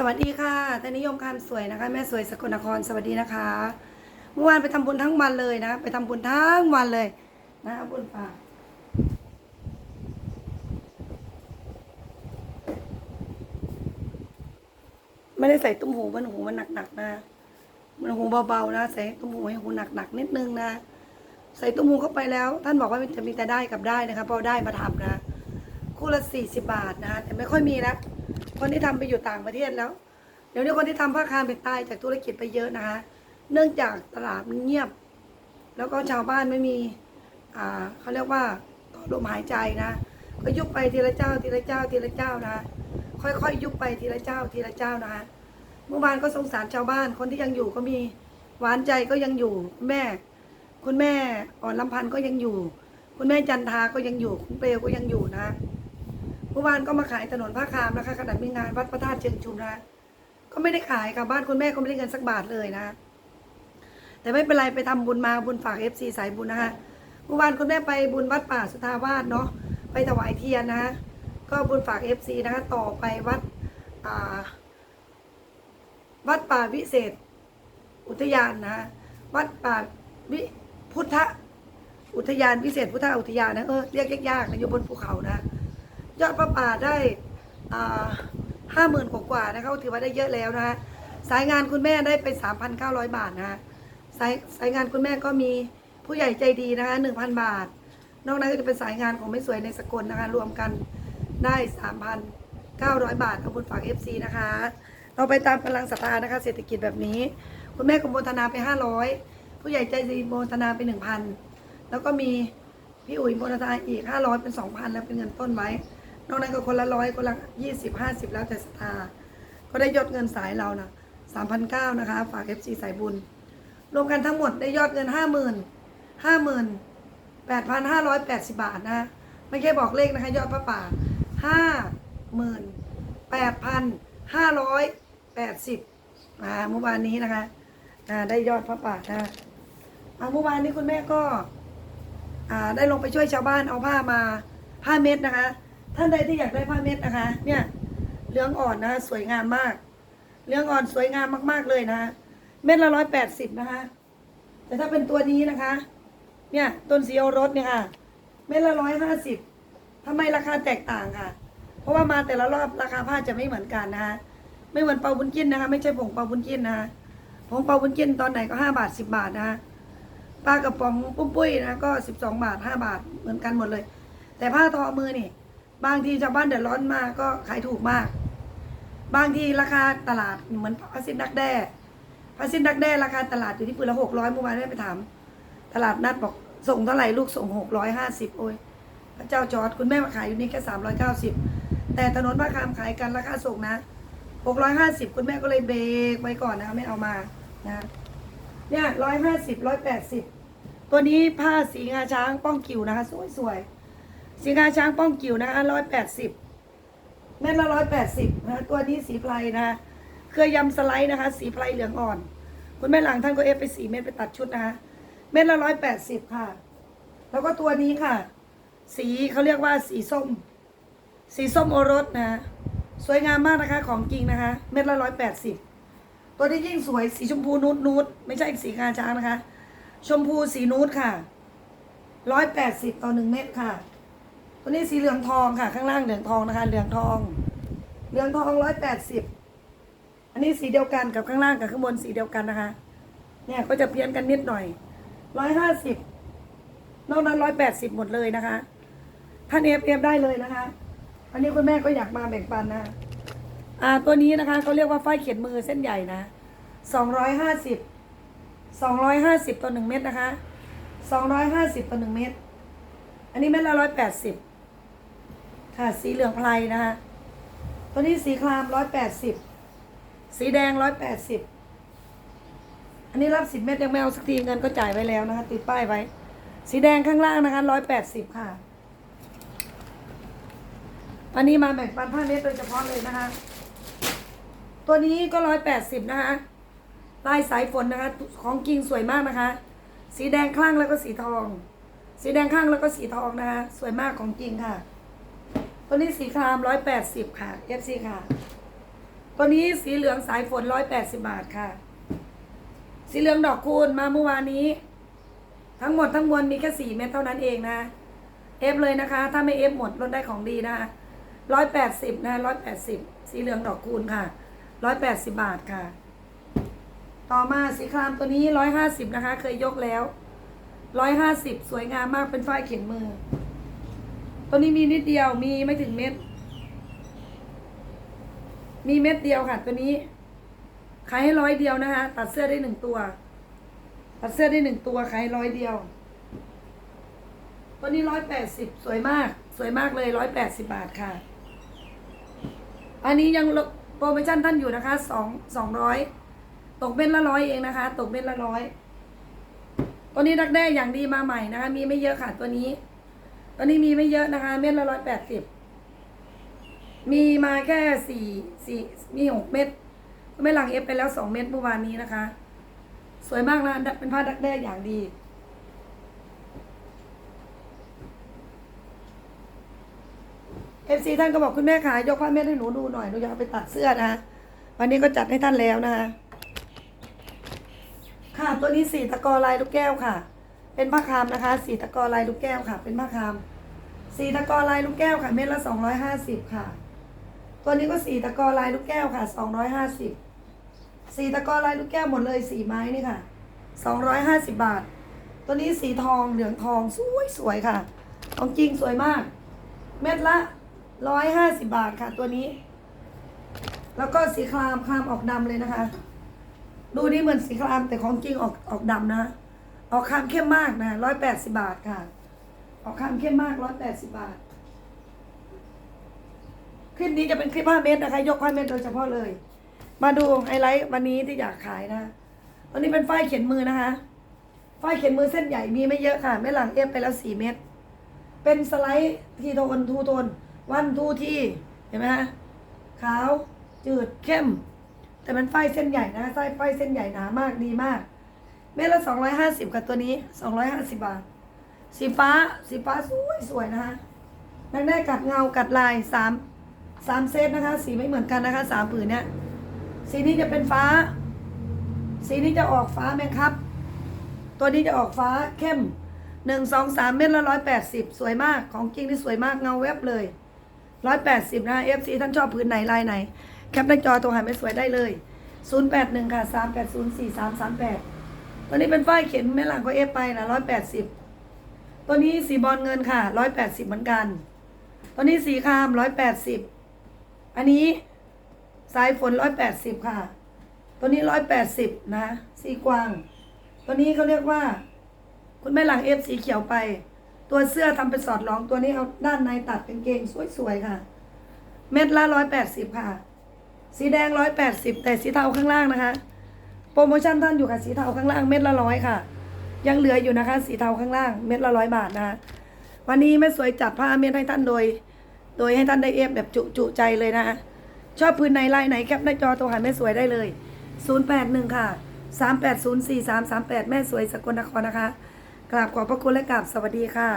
สวัสดีค่ะท่านนิยมคำสวยนะคะ แม่สวยสกลนครสวัสดีนะคะเมื่อวานไปทำบุญทั้งวันเลยนะ ไปทำบุญทั้งวันเลยนะบุญป่าไม่ได้ใส่ตุ้มหูมันหูมันหนักๆนะ มันหูเบาๆนะ ใส่ตุ้มหูให้หูหนักๆนิดนึงนะ ใส่ตุ้มหูเข้าไปแล้ว ท่านบอกว่ามันจะมีแต่ได้กับได้นะคะพราะได้มาทำนะ คู่ละสี่สิบาทนะแต่ไม่ค่อยมีแล้ว คนที่ทำไปอยู่ต่างประเทศแล้ว เดี๋ยวนี้คนที่ทำผ้าคามเป็นตายจากธุรกิจไปเยอะนะคะ เนื่องจากตลาดมันเงียบ แล้วก็ชาวบ้านไม่มี อ่าเขาเรียกว่าต่อลมหายใจนะก็ยุบไปทีละเจ้าทีละเจ้าทีละเจ้านะ ค่อยๆยุบไปทีละเจ้าทีละเจ้านะคะเมื่อวานก็สงสารชาวบ้าน คนที่ยังอยู่ก็มีหวานใจก็ยังอยู่คุณแม่ คุณแม่อ่อนลำพันธ์ก็ยังอยู่ คุณแม่จันทาก็ยังอยู่ คุณเปลวก็ยังอยู่นะ มื่อวานก็มาขายถนนผ้าคามนะคะขณะมีงานวัดพระธาตุเชิงชุมนะก็ไม่ได้ขายค่ะบ้านคุณแม่ก็ไม่ได้เงินสักบาทเลยนะ แต่ไม่เป็นไรไปทำบุญมาบุญฝากเอฟซีสายบุญนะคะเมื่อวานคุณแม่ไปบุญวัดป่าสุทาวาสเนาะไปถวายเทียนนะคะก็บุญฝากเอฟซีนะคะต่อไปวัดอ่าวัดป่าวิเศษ อุทยานนะวัดป่าวิพุทธอุทยานวิเศษพุทธอุทยานนะเออเรียกยากๆนะอยู่บนภูเขานะ ยอดพระป่าได้ห้าหมื่นกว่าๆนะคะก็ถือว่าได้เยอะแล้วนะคะสายงานคุณแม่ได้ไปสามพันเก้าร้อยบาทนะคะสายสายงานคุณแม่ก็มีผู้ใหญ่ใจดีนะคะหนึ่งพันบาท นอกนั้นก็จะเป็นสายงานของไม่สวยในสกลนะคะรวมกันได้สามพันเก้าร้อยบาทขอบคุณฝากเอฟซีนะคะ เราไปตามกำลังศรัทธานะคะ เศรษฐกิจแบบนี้ คุณแม่ก็โมทนาไปห้าร้อยผู้ใหญ่ใจดีโมทนาไปหนึ่งพันแล้วก็มีพี่อุ๋ยโมทนาอีกห้าร้อยเป็นสองพันแล้วเป็นเงินต้นไว้ นอกนั้นก็คนละร้อยคนละยี่สิบห้าสิบแล้วแต่ศรัทธาก็ได้ยอดเงินสายเรานะสามพันเก้านะคะ ฝากเอฟซีสายบุญ รวมกันทั้งหมดได้ยอดเงินห้าหมื่นห้าหมื่นแปดพันห้าร้อยแปดสิบาทนะไม่ใช่บอกเลขนะคะ ยอดพระป่าห้าหมื่นแปดพันห้าร้อยแปดสิบอ่าเมื่อวานนี้นะคะอ่าได้ยอดพระป่านะอ่าเมื่อวานนี้คุณแม่ก็อ่าได้ลงไปช่วยชาวบ้านเอาผ้ามาผ้าเม็ดนะคะ ท่านใดที่อยากได้ผ้าเม็ดนะคะ เนี่ยเหลืองอ่อนนะคะสวยงามมากเหลืองอ่อนสวยงามมาก ๆเลยนะคะเม็ดละร้อยแปดสิบนะคะ แต่ถ้าเป็นตัวนี้นะคะ เนี่ยต้นสีโอรสเนี่ยค่ะ เม็ดละร้อยห้าสิบทำไมราคาแตกต่างค่ะ เพราะว่ามาแต่ละรอบราคาผ้าจะไม่เหมือนกันนะคะไม่เหมือนเปาบุญกินนะคะ ไม่ใช่ผงเปาบุญกินนะคะผงเปาบุญกินตอนไหนก็ห้าบาทสิบบาทนะคะปลากระป๋องปุ้มปุ้ยนะก็สิบสองบาทห้าบาทเหมือนกันหมดเลย แต่ผ้าทอมือนี่ บางทีชาวบ้านเดือดร้อนมากก็ขายถูกมาก บางทีราคาตลาดเหมือนผ้าสิ้นดักแด้ผ้าสิ้นดักแด้ราคาตลาดอยู่ที่ปืนละหกร้อยเมื่อวานได้ไปถาม ตลาดนัดบอกส่งเท่าไหร่ลูกส่งหกร้อยห้าสิบโอ้ยพระเจ้าจอร์ดคุณแม่มาขายอยู่นี่แค่สามร้อยเก้าสิบแต่ถนนพระคามขายกันราคาส่งนะหกร้อยห้าสิบคุณแม่ก็เลยเบรกไว้ก่อนนะคะไม่เอามานะเนี่ยร้อยห้าสิบร้อยแปดสิบตัวนี้ผ้าสีงาช้างป้องกิวนะคะ สวยๆ สีงาช้างป้องกิ๋วนะคะร้อยแปดสิบเม็ดละร้อยแปดสิบนะตัวนี้สีไพรนะคะเครือยำสไลด์นะคะ สีไพรเหลืองอ่อน คุณแม่หลังท่านก็เอฟไปสี่เม็ดไปตัดชุดนะคะเม็ดละร้อยแปดสิบค่ะ แล้วก็ตัวนี้ค่ะ สีเขาเรียกว่าสีส้ม สีส้มโอรสนะ สวยงามมากนะคะของจริงนะคะ เม็ดละร้อยแปดสิบตัวที่ยิ่งสวยสีชมพูนูดนูดไม่ใช่สีงาช้างนะคะ ชมพูสีนูดค่ะร้อยแปดสิบต่อหนึ่งเม็ดค่ะ ตัวนี้สีเหลืองทองค่ะ ข้างล่างเหลืองทองนะคะ เหลืองทอง เหลืองทองร้อยแปดสิบอันนี้สีเดียวกันกับข้างล่างกับข้างบนสีเดียวกันนะคะ เนี่ยก็จะเพี้ยนกันนิดหน่อยร้อยห้าสิบนอกนั้นร้อยแปดสิบหมดเลยนะคะท่านเอฟเอฟได้เลยนะคะ อันนี้คุณแม่ก็อยากมาแบ่งปันนะอ่าตัวนี้นะคะเขาเรียกว่าฝ้ายเขียนมือเส้นใหญ่นะสองร้อยห้าสิบสองร้อยห้าสิบต่อหนึ่งเม็ดนะคะสองร้อยห้าสิบต่อหนึ่งเม็ดอันนี้เม็ดละร้อยแปดสิบ ค่ะสีเหลืองไพรนะคะตัวนี้สีครามร้อยแปดสิบสีแดงร้อยแปดสิบอันนี้รับสิบเม็ดยังไม่เอาสักทีเงินก็จ่ายไว้แล้วนะคะ ติดป้ายไว้ สีแดงข้างล่างนะคะร้อยแปดสิบค่ะอันนี้มาแบ่งปันผ้าเน็ตโดยเฉพาะเลยนะคะ ตัวนี้ก็ร้อยแปดสิบนะคะลายสายฝนนะคะ ของจริงสวยมากนะคะ สีแดงข้างแล้วก็สีทอง สีแดงข้างแล้วก็สีทองนะคะ สวยมากของจริงค่ะ ตัวนี้สีครามร้อยแปดสิบค่ะเอฟซีค่ะ ตัวนี้สีเหลืองสายฝนร้อยแปดสิบาทค่ะ สีเหลืองดอกคูณมาเมื่อวานนี้ ทั้งหมดทั้งมวลมีแค่สี่เม็ดเท่านั้นเองนะเอฟเลยนะคะ ถ้าไม่เอฟหมดลดได้ของดีนะคะร้อยแปดสิบนะร้อยแปดสิบสีเหลืองดอกคูณค่ะร้อยแปดสิบาทค่ะ ต่อมาสีครามตัวนี้ร้อยห้าสิบนะคะ เคยยกแล้วร้อยห้าสิบสวยงามมากเป็นฝ้ายเขียนมือ ตัวนี้มีนิดเดียวมีไม่ถึงเม็ด มีเม็ดเดียวค่ะตัวนี้ ขายให้ร้อยเดียวนะคะ ตัดเสื้อได้หนึ่งตัว ตัดเสื้อได้หนึ่งตัวขายร้อยเดียว ตัวนี้ร้อยแปดสิบสวยมาก สวยมากเลยร้อยแปดสิบาทค่ะ อันนี้ยังโปรโมชั่นท่านอยู่นะคะสองสองร้อยตกเม็ดละร้อยเองนะคะ ตกเม็ดละร้อยตัวนี้ดักแด้อย่างดีมาใหม่นะคะ มีไม่เยอะค่ะตัวนี้ ตัวนี้มีไม่เยอะนะคะ เม็ดละร้อยแปดสิบมีมาแค่สี่สี่มีหกเม็ดไม่หลังเอฟไปแล้วสองเม็ดเมื่อวานนี้นะคะ สวยมากนะเป็นผ้าดักแด้อย่างดี เอฟซีท่านก็บอกคุณแม่ขายกผ้าเม็ดให้หนูดูหน่อยหนูอยากไปตัดเสื้อนะวันนี้ก็จัดให้ท่านแล้วนะคะค่ะตัวนี้สีตะกอลายลูกแก้วค่ะ เป็นผ้าคามนะคะ สีตะกอลายลูกแก้วค่ะ เป็นผ้าคาม สีตะกอลายลูกแก้วค่ะ เม็ดละสองร้อยห้าสิบค่ะ ตัวนี้ก็สีตะกอลายลูกแก้วค่ะสองร้อยห้าสิบสีตะกอลายลูกแก้วหมดเลยสีไม้นี่ค่ะสองร้อยห้าสิบบาท ตัวนี้สีทองเหลืองทองสวยสวยๆค่ะของจริงสวยมาก เม็ดละร้อยห้าสิบบาทค่ะ ตัวนี้ แล้วก็สีครามครามออกดำเลยนะคะ ดูนี่เหมือนสีครามแต่ของจริงออกออกดำนะ ออกคามเข้มมากนะร้อยแปดสิบาทค่ะ ออกคามเข้มมากร้อยแปดสิบาท คลิปนี้จะเป็นคลิป5เมตรนะคะ ยก5เมตรโดยเฉพาะเลย มาดูไฮไลท์วันนี้ที่อยากขายนะวันนี้เป็นฝ้ายเขียนมือนะคะฝ้ายเขียนมือเส้นใหญ่มีไม่เยอะค่ะไม่หลังเอฟไปแล้ว4เมตรเป็นสไลด์ทีโทนทูโทนวันทูทีเห็นไหมคะขาวจืดเข้ม แต่มันฝ้ายเส้นใหญ่นะไส้ฝ้ายเส้นใหญ่หนามากดีมาก เม็ดละ250กับตัวนี้250บาท สีฟ้า สีฟ้าสวยสวยนะคะนักได้กัดเงากัดลายสามสามเซตนะคะ สีไม่เหมือนกันนะคะสามผืนเนี่ยสีนี้จะเป็นฟ้า สีนี้จะออกฟ้าไหมครับ ตัวนี้จะออกฟ้าเข้มหนึ่งสองสามเม็ดละร้อยแปดสิบสวยมากของจริงที่สวยมากเงาแวบเลยร้อยแปดสิบนะเอฟซีท่านชอบผืนไหนลายไหน แคปหน้าจอตัวหาไม่สวยได้เลยศูนย์แปดหนึ่งค่ะสามแปดศูนย์สี่สามสามแปด ตัวนี้เป็นฝ้ายเข็นแม่หลังก็เอฟไปนะร้อยแปดสิบตัวนี้สีบอลเงินค่ะร้อยแปดสิบเหมือนกัน ตัวนี้สีคามร้อยแปดสิบอันนี้สายฝนร้อยแปดสิบค่ะ ตัวนี้ร้อยแปดสิบนะ สีกวาง ตัวนี้เขาเรียกว่า คุณแม่หลังเอฟสีเขียวไป ตัวเสื้อทำเป็นสอดรองตัวนี้เอาด้านในตัดเป็นเกงสวยๆค่ะ เม็ดละร้อยแปดสิบค่ะ สีแดงร้อยแปดสิบแต่สีเทาข้างล่างนะคะ โปรโมชั่นท่านอยู่ค่ะสีเทาข้างล่างเม็ดละร้อยค่ะ ยังเหลืออยู่นะคะ สีเทาข้างล่างเม็ดละร้อยบาทนะคะวันนี้แม่สวยจัดผ้าเม็ดให้ท่านโดย โดยให้ท่านได้เอฟแบบจุจุใจเลยนะคะชอบพื้นในลายไหนแคปหน้าจอโทรหาแม่สวยได้เลย 081 ค่ะ 3804338แม่สวยสกลนครนะคะกราบขอบพระคุณและกราบสวัสดีค่ะ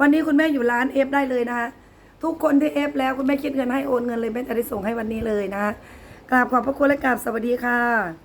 วันนี้คุณแม่อยู่ร้านเอฟได้เลยนะคะทุกคนที่เอฟแล้วคุณแม่คิดเงินให้โอนเงินเลยแม่จะได้ส่งให้วันนี้เลยนะคะกราบขอบพระคุณและกราบสวัสดีค่ะ